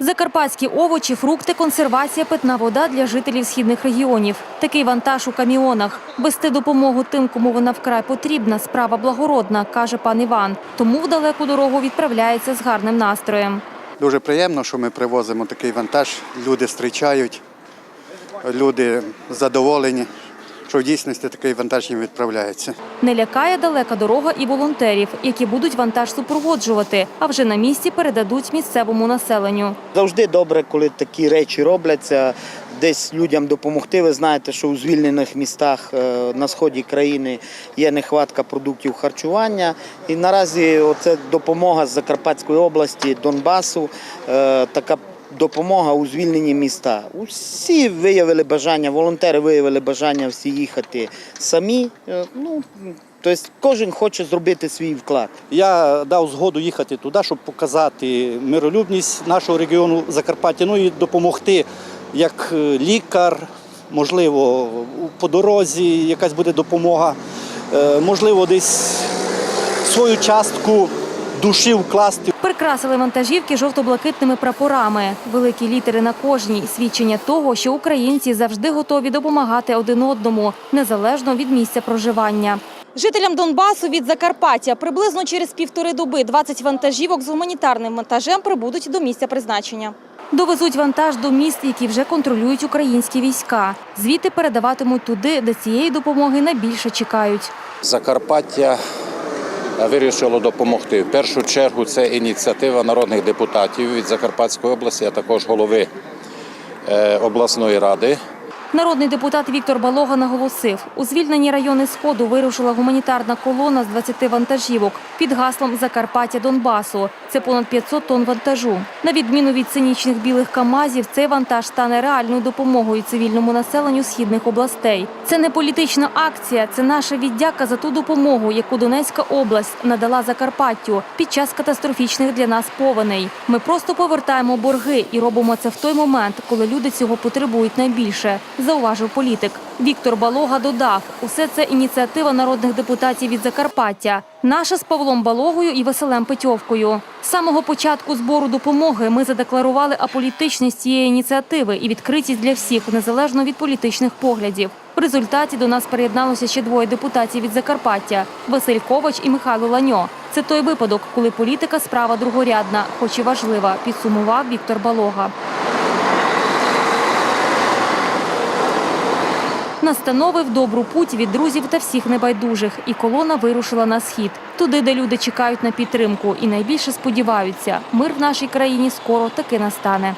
Закарпатські овочі, фрукти, консервація, питна вода для жителів східних регіонів. Такий вантаж у каміонах. Вести допомогу тим, кому вона вкрай потрібна, справа благородна, каже пан Іван. Тому в далеку дорогу відправляється з гарним настроєм. Дуже приємно, що ми привозимо такий вантаж. Люди зустрічають, люди задоволені, що в дійсності такий вантаж їм відправляється. Не лякає далека дорога і волонтерів, які будуть вантаж супроводжувати, а вже на місці передадуть місцевому населенню. Завжди добре, коли такі речі робляться, десь людям допомогти. Ви знаєте, що у звільнених містах е, на сході країни є нехватка продуктів харчування. І наразі оце допомога з Закарпатської області, Донбасу, е, така допомога у звільнені міста. Усі виявили бажання, волонтери виявили бажання всі їхати самі. Е, Ну, тобто кожен хоче зробити свій вклад. Я дав згоду їхати туди, щоб показати миролюбність нашого регіону Закарпаття, ну і допомогти як е, лікар, можливо, по дорозі якась буде допомога, Е, можливо, десь свою частку душі вкласти. Прикрасили вантажівки жовто-блакитними прапорами. Великі літери на кожній – свідчення того, що українці завжди готові допомагати один одному, незалежно від місця проживання. Жителям Донбасу від Закарпаття приблизно через півтори доби 20 вантажівок з гуманітарним вантажем прибудуть до місця призначення. Довезуть вантаж до міст, які вже контролюють українські війська. Звідти передаватимуть туди, де цієї допомоги найбільше чекають. Закарпаття вирішило допомогти. В першу чергу це ініціатива народних депутатів від Закарпатської області, а також голови е, обласної ради. Народний депутат Віктор Балога наголосив, у звільнені райони Сходу вирушила гуманітарна колона з 20 вантажівок під гаслом Закарпаття Донбасу. Це понад 500 тонн вантажу. На відміну від цинічних білих камазів, цей вантаж стане реальною допомогою цивільному населенню східних областей. Це не політична акція, це наша віддяка за ту допомогу, яку Донецька область надала Закарпаттю під час катастрофічних для нас повеней. Ми просто повертаємо борги і робимо це в той момент, коли люди цього потребують найбільше, зауважив політик. Віктор Балога додав, усе це ініціатива народних депутатів від Закарпаття. Наша з Павлом Балогою і Василем Петьовкою. З самого початку збору допомоги ми задекларували аполітичність цієї ініціативи і відкритість для всіх, незалежно від політичних поглядів. В результаті до нас приєдналося ще двоє депутатів від Закарпаття – Василь Ковач і Михайло Ланьо. Це той випадок, коли політика справа другорядна, хоч і важлива, підсумував Віктор Балога. Настановив добру путь від друзів та всіх небайдужих, і колона вирушила на схід, туди, де люди чекають на підтримку. І найбільше сподіваються, мир в нашій країні скоро таки настане.